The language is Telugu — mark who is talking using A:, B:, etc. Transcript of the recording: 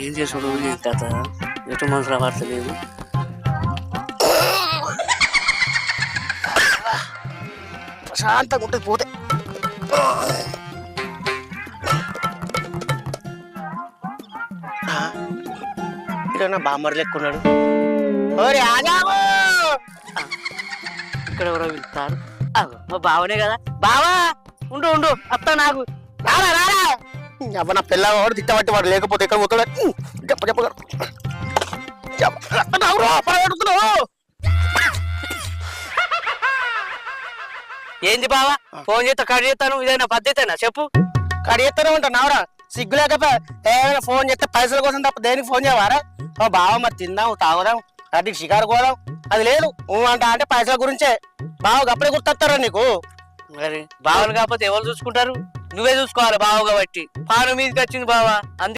A: ఏం చేసుడు ఈ కథ ఎటు మనసు రావట్లేదు
B: ప్రశాంతంగా ఉంటుంది పోతే. ఇక్కడ బామ్మర్ లెక్కున్నాడు ఓరే ఆగాము
A: ఇక్కడ ఎవరో పిలుస్తారు మా బావనే కదా. బావా ఉండు ఉండు అత్త నాకు
B: రారా రారా! అవ్వ నా పిల్ల వాడు తిట్టబట్టి వాడు లేకపోతే ఎక్కడ పోతాడు. చెప్ప చెప్ప
A: ఏంది బావా? ఫోన్ చేస్తా కట్ చేస్తాను ఇదైనా పద్ధతేనా? చెప్పు.
B: కడిగేస్తూనే ఉంటా నావరా. సిగ్గు లేకపోతే ఏమైనా ఫోన్ చేస్తే పైసల కోసం తప్ప దేనికి ఫోన్ చేయవారా? ఓ బావ మరి తిందాం తాగుదాం అటు షికారు పోదాం. అది లేదు అంట అంటే పైసల గురించే. బావ అప్పుడే గుర్తొస్తారా నీకు?
A: మరి బావలు కాకపోతే ఎవరు చూసుకుంటారు? నువ్వే చూసుకోవాలి బావ కాబట్టి పాను మీదకి వచ్చింది బావా. అందుకే